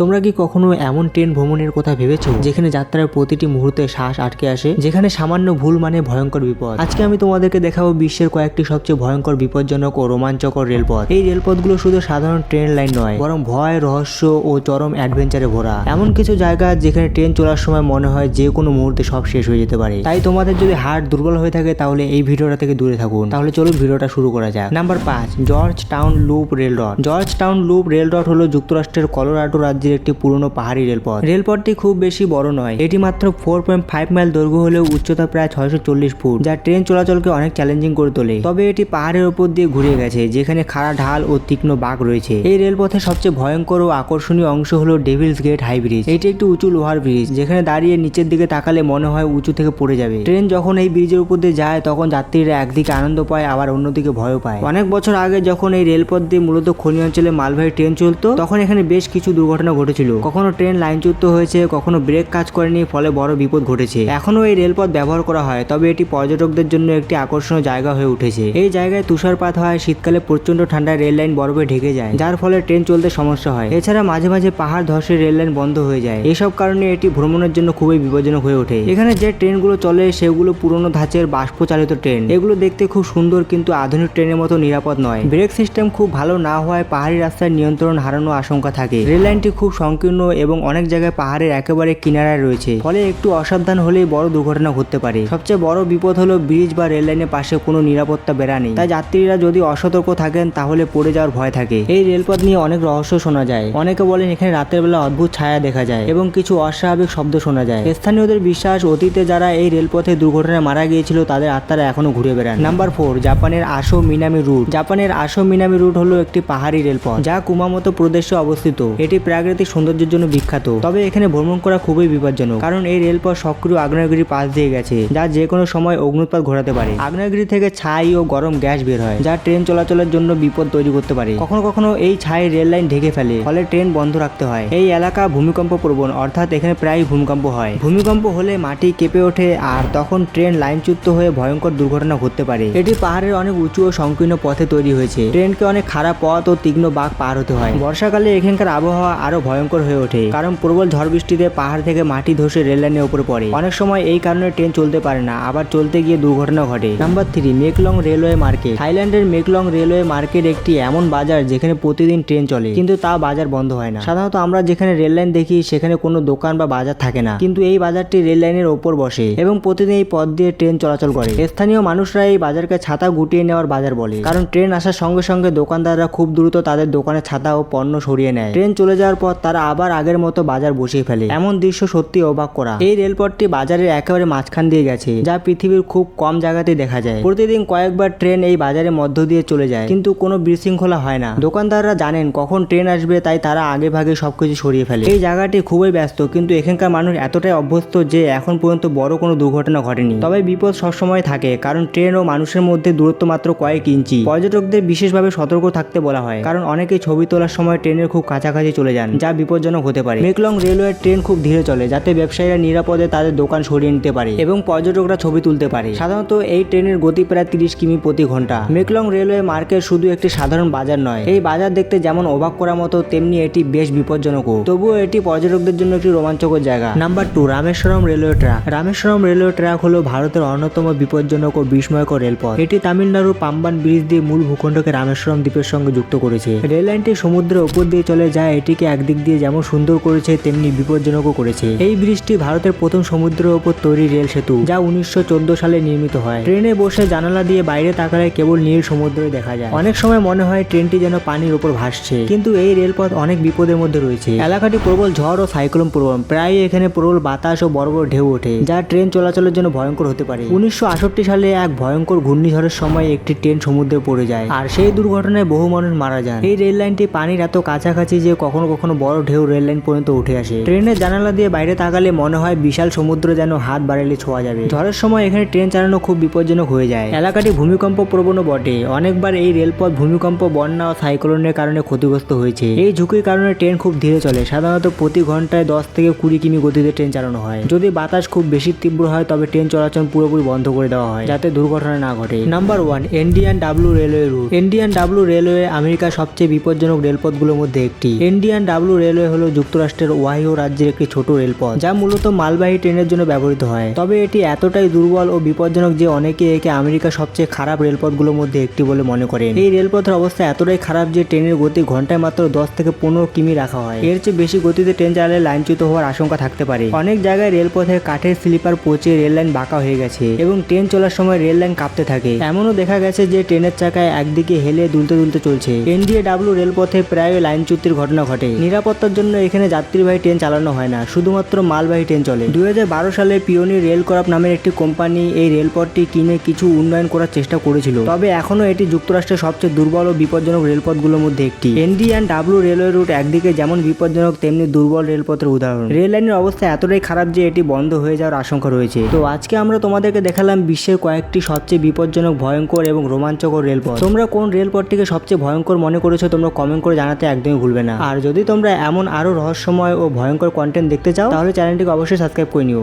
তোমরা কি কখনো এমন ট্রেন ভ্রমণের কথা ভেবেছো, যেখানে যাত্রার প্রতিটি মুহূর্তে শ্বাস আটকে আসে? যেখানে সামান্য ভুল মানে ভয়ঙ্কর বিপদ। আজকে আমি তোমাদেরকে দেখাবো বিশ্বের কয়েকটি সবচেয়ে ভয়ঙ্কর, বিপজ্জনক ও রোমাঞ্চকর রেলপথ। এই রেলপথগুলো শুধু সাধারণ ট্রেন লাইন নয়, বরং ভয়, রহস্য ও চরম অ্যাডভেঞ্চারে ভরা। এমন কিছু জায়গা যেখানে ট্রেন চলার সময় মনে হয় যে কোনো মুহূর্তে সব শেষ হয়ে যেতে পারে। তাই তোমাদের যদি হার্ট দুর্বল হয়ে থাকে, তাহলে এই ভিডিওটা থেকে দূরে থাকুন। তাহলে চলুন ভিডিওটা শুরু করা যাক। নাম্বার পাঁচ Georgetown loop railroad Georgetown loop railroad হলো যুক্তরাষ্ট্রের কলোরাডো রাজ্যের একটি পুরনো পাহাড়ি রেলপথ। রেলপথটি খুব বেশি বড় নয়, এটি মাত্র ফোর পয়েন্ট ফাইভ মাইল দৈর্ঘ্য হলেও উচ্চতা প্রায় ছয়শো চল্লিশ ফুট, যা ট্রেন চলাচলকে অনেক চ্যালেঞ্জিং করে তোলে। তবে এটি পাহাড়ের উপর দিয়ে ঘুরে গেছে, যেখানে খাড়া ঢাল ও তীক্ষ্ণ বাঘ রয়েছে। এই রেলপথের সবচেয়ে ভয়ঙ্কর ও আকর্ষণীয় অংশ হলো ডেভিলস গেট হাই ব্রিজ এটি একটি উঁচু লোহার ব্রিজ যেখানে দাঁড়িয়ে নিচের দিকে তাকালে মনে হয় উঁচু থেকে পড়ে যাবে। ট্রেন যখন এই ব্রিজের উপর দিয়ে যায়, তখন যাত্রীরা একদিকে আনন্দ পায়, আবার অন্যদিকে ভয়ও পায়। অনেক বছর আগে যখন এই রেলপথ দিয়ে মূলত খনি অঞ্চলে মালবাহী ট্রেন চলতো, তখন এখানে বেশ কিছু দুর্ঘটনা ঘটেছিল। কখনো ট্রেন লাইনচ্যুত হয়েছে, কখনো ব্রেক কাজ করেনি, ফলে বড় বিপদ ঘটেছে। এখনও এই রেলপথ ব্যবহার করা হয়, তবে এটি পর্যটকদের জন্য একটি আকর্ষণীয় জায়গা হয়ে উঠেছে। এই জায়গায় তুষারপাত হয়, শীতকালে প্রচণ্ড ঠান্ডায় রেল লাইন বরফে ঢেকে যায়, যার ফলে ট্রেন চলতে সমস্যা হয়। এছাড়া মাঝে মাঝে পাহাড় ধসে রেল লাইন বন্ধ হয়ে যায়। এসব কারণে এটি ভ্রমণের জন্য খুবই বিপজ্জনক হয়ে ওঠে। এখানে যে ট্রেনগুলো চলে, সেগুলো পুরনো ধাঁচের বাষ্প চালিত ট্রেন। এগুলো দেখতে খুব সুন্দর, কিন্তু আধুনিক ট্রেনের মতো নিরাপদ নয়। ব্রেক সিস্টেম খুব ভালো না হওয়ায় পাহাড়ি রাস্তায় নিয়ন্ত্রণ হারানোর আশঙ্কা থাকে। রেল লাইনটি খুব সংকীর্ণ এবং অনেক জায়গায় পাহাড়ের একেবারে কিনারায় রয়েছে। ফলে একটু অসাবধান হলেই বড় দুর্ঘটনা ঘটতে পারে। সবচেয়ে বড় বিপদ হলো ব্রিজ বা রেল লাইনের পাশে কোনো নিরাপত্তা বেড়া নেই। তাই যাত্রীরা যদি অসতর্ক থাকেন, তাহলে পড়ে যাওয়ার ভয় থাকে। এই রেলপথ নিয়ে অনেক রহস্য শোনা যায়। অনেকে বলেন, এখানে রাতের বেলা অদ্ভুত ছায়া দেখা যায় এবং কিছু অস্বাভাবিক শব্দ শোনা যায়। স্থানীয়দের বিশ্বাস, অতীতে যারা এই রেলপথে দুর্ঘটনায় মারা গিয়েছিল, তাদের আত্মারা এখনও ঘুরে বেড়ান। নাম্বার ফোর, জাপানের আশো মিনামি রুট। জাপানের আশো মিনামি রুট হলো একটি পাহাড়ি রেলপথ, যা কুমামতো প্রদেশে অবস্থিত। এটি প্রাকৃতিক সৌন্দর্যের জন্য বিখ্যাত। তবে এখানে ভ্রমণ করা খুবই বিপজ্জনক, কারণ এই রেলপথ সক্রিয় আগ্নেয়গিরি পাশ দিয়ে গেছে, যা যে কোনো সময় অগ্নুৎপাত ঘটাতে পারে। আগ্নেয়গিরি থেকে ছাই ও গরম গ্যাস বের হয়, যা ট্রেন চলাচলের জন্য বিপদ তৈরি করতে পারে। কখনো কখনো এই ছাই রেল লাইন ঢেকে ফেলে, ফলে ট্রেন বন্ধ রাখতে হয়। এই এলাকা ভূমিকম্প প্রবণ, অর্থাৎ এখানে প্রায় ভূমিকম্প হয়। ভূমিকম্প হলে মাটি কেঁপে ওঠে, আর তখন ট্রেন লাইনচ্যুত হয়ে ভয়ঙ্কর দুর্ঘটনা ঘটতে পারে। এটি পাহাড়ের অনেক উঁচু ও সংকীর্ণ পথে তৈরি হয়েছে। ট্রেনকে অনেক খারাপ পথ ও তীক্ষ্ণ বাঘ পার হতে হয়। বর্ষাকালে এখানকার আবহাওয়া আরও ভয়ঙ্কর হয়ে ওঠে। কারণ প্রবল ঝড় বৃষ্টিতে পাহাড় থেকে মাটি ধসে রেল লাইনের উপরে পড়ে। অনেক সময় এই কারণে ট্রেন চলতে পারে না, আবার চলতে গিয়ে দুর্ঘটনা ঘটে। Number three, Maeklong railway market. থাইল্যান্ডের মেকলং রেলওয়ে মার্কেট একটি এমন বাজার যেখানে প্রতিদিন ট্রেন চলে, কিন্তু তা বাজার বন্ধ হয় না। সাধারণত আমরা যেখানে রেল লাইন দেখি, সেখানে কোনো দোকান বা বাজার থাকে না। কিন্তু এই বাজারটি রেল লাইনের ওপর বসে এবং প্রতিদিন এই পথ দিয়ে ট্রেন চলাচল করে। স্থানীয় মানুষরা এই বাজারকে ছাতা গুটিয়ে নেওয়ার বাজার বলে। কারণ ট্রেন আসার সঙ্গে সঙ্গে দোকানদাররা খুব দ্রুত তাদের দোকানে ছাতা ও পণ্য সরিয়ে নেয়। ট্রেন চলে যাওয়ার পর তারা আবার আগের মতো বাজার বসিয়ে ফেলে। এমন দৃশ্য সত্যি অবাক করা। এই রেলপথটি বাজারের একেবারে মাঝখান দিয়ে গেছে, যা পৃথিবীর খুব কম জায়গাতে দেখা যায়। প্রতিদিন কয়েকবার ট্রেন এই বাজারের মধ্য দিয়ে চলে যায়, কিন্তু কোনো বিশৃঙ্খলা হয় না। দোকানদাররা জানেন কখন ট্রেন আসবে, তাই তারা আগে ভাগে সবকিছু সরিয়ে ফেলে। এই জায়গাটি খুবই ব্যস্ত, কিন্তু এখানকার মানুষ এতটাই অভ্যস্ত যে এখন পর্যন্ত বড় কোনো দুর্ঘটনা ঘটেনি। তবে বিপদ সবসময় থাকে, কারণ ট্রেন ও মানুষের মধ্যে দূরত্ব মাত্র কয়েক ইঞ্চি। পর্যটকদের বিশেষভাবে সতর্ক থাকতে বলা হয়, কারণ অনেকেই ছবি তোলার সময় ট্রেনের খুব কাছাকাছি চলে যান যা বিপজ্জনক হতে পারে। মেকলং রেলওয়ে ট্রেন খুব ধীরে চলে, যাতে ব্যবসায়ীরা নিরাপদে তাদের দোকান সরিয়ে নিতে পারে এবং পর্যটকরা ছবি তুলতে পারে। সাধারণত এই ট্রেনের গতি প্রায় তিরিশ কিমি প্রতি ঘণ্টা। মেকলং রেলওয়ে মার্কেট শুধু একটি সাধারণ বাজার নয়, এই বাজার দেখতে যেমন অবাক করার মতো, তেমনি এটি বেশ বিপজ্জনকও। তবুও এটি পর্যটকদের জন্য একটি রোমাঞ্চকর জায়গা। Number two, Rameswaram railway track. Rameswaram railway track হলো ভারতের অন্যতম বিপজ্জনক ও বিস্ময়কর রেলপথ। এটি তামিলনাড়ুর পাম্বান ব্রিজ দিয়ে মূল ভূখণ্ডকে রামেশ্বরম দ্বীপের সঙ্গে যুক্ত করেছে। রেল লাইনটি সমুদ্রের উপর দিয়ে চলে যায়, এটিকে একদিক দিয়ে যেমন সুন্দর করেছে, তেমনি বিপজ্জনকও করেছে। এই ব্রিজটি ভারতের প্রথম সমুদ্রের ওপর তৈরি রেল সেতু, যা উনিশশো চোদ্দ সালে নির্মিত হয়। ট্রেনে বসে জানালা দিয়ে বাইরে তাকালে কেবল নীল সমুদ্রই দেখা যায়। অনেক সময় মনে হয় ট্রেনটি যেন পানির উপর ভাসছে, কিন্তু এই রেলপথ অনেক বিপদের মধ্যে রয়েছে। এলাকাটি প্রবল ঝড় ও সাইক্লোন প্রবণ প্রায় এখানে প্রবল বাতাস ও বড় বড় ঢেউ ওঠে, যা ট্রেন চলাচলের জন্য ভয়ঙ্কর হতে পারে। উনিশশো সালে এক ভয়ঙ্কর ঘূর্ণিঝড়ের সময় একটি ট্রেন সমুদ্রে পড়ে যায়, আর সেই দুর্ঘটনায় বহু মানুষ মারা যান। এই রেল লাইনটি পানির এত কাছাকাছি যে কখনো কখনো বড় ঢেউ রেল লাইন পর্যন্ত উঠে আসে। ট্রেনের জানালা দিয়ে বাইরে তাকালে মনে হয় বিশাল সমুদ্র যেন হাত বাড়ালে ছোঁয়া যাবে। ঝড়ের সময় এখানে ট্রেন চালানো খুব বিপজ্জনক হয়ে যায়। এলাকাটি ভূমিকম্প প্রবণ বটে। অনেকবার এই রেলপথ ভূমিকম্প, বন্যা ও সাইক্লোনের কারণে ক্ষতিগ্রস্ত হয়েছে। এই ঝুঁকির কারণে ট্রেন খুব ধীরে চলে। সাধারণত প্রতি ঘন্টায় দশ থেকে কুড়ি কিমি গতিতে ট্রেন চালানো হয়। যদি বাতাস খুব বেশি তীব্র হয়, তবে ট্রেন চলাচল পুরোপুরি বন্ধ করে দেওয়া হয়, যাতে দুর্ঘটনা না ঘটে। Number one Indian W railway route Indian W railway আমেরিকার সবচেয়ে বিপজ্জনক রেলপথগুলোর মধ্যে একটি। ইন্ডিয়ান ডাব্লু ডাব্লিউ রেলওয়ে হলো যুক্তরাষ্ট্রের ওয়াহিও রাজ্যের একটি ছোট রেলপথ, যা মূলত মালবাহী ট্রেনের জন্য ব্যবহৃত হয়। তবে এটি এতটাই দুর্বল ও বিপজ্জনক যে অনেকে একে আমেরিকার সবচেয়ে খারাপ রেলপথগুলোর মধ্যে একটি বলে মনে করেন। এই রেলপথের অবস্থা এতটাই খারাপ যে ট্রেনের গতি ঘন্টায় মাত্র দশ থেকে পনেরো কিমি রাখা হয়। এর চেয়ে বেশি গতিতে ট্রেন চালালে লাইনচ্যুত হওয়ার আশঙ্কা থাকতে পারে। অনেক জায়গায় রেলপথে কাঠের স্লিপার পচে রেল লাইন বাঁকা হয়ে গেছে এবং ট্রেন চলার সময় রেল লাইন কাঁপতে থাকে। এমনও দেখা গেছে যে ট্রেনের চাকায় একদিকে হেলে দুলতে দুলতে চলছে। এনডিএডাব্লিউ রেলপথে প্রায় লাইনচ্যুতির ঘটনা ঘটে। নিরাপত্তার জন্য এখানে যাত্রীবাহী ট্রেন চালানো হয় না, শুধুমাত্র মালবাহী ট্রেন চলে। দুই হাজার বারো সালে পিওনি রেল করাপ নামের একটি কোম্পানি এই রেলপথটি কিনে কিছু উন্নয়ন করার চেষ্টা করেছিল। তবে এখনও এটি যুক্তরাষ্ট্রের সবচেয়ে দুর্বল ও বিপজ্জনক রেলপথগুলোর মধ্যে একটি। ND and W railway route একদিকে যেমন বিপজ্জনক, তেমনি দুর্বল রেলপথের উদাহরণ। রেল লাইনের অবস্থা এতটাই খারাপ যে এটি বন্ধ হয়ে যাওয়ার আশঙ্কা রয়েছে। তো আজকে আমরা তোমাদেরকে দেখালাম বিশ্বের কয়েকটি সবচেয়ে বিপজ্জনক, ভয়ঙ্কর এবং রোমাঞ্চকর রেলপথ। তোমরা কোন রেলপথটিকে সবচেয়ে ভয়ঙ্কর মনে করেছ তোমরা কমেন্ট করে জানাতে একদমই ভুলবে না। আর যদি তোমরা এমন আরও রহস্যময় ও ভয়ঙ্কর কন্টেন্ট দেখতে চাও তাহলে চ্যানেলটিকে অবশ্যই সাবস্ক্রাইব করে নিও।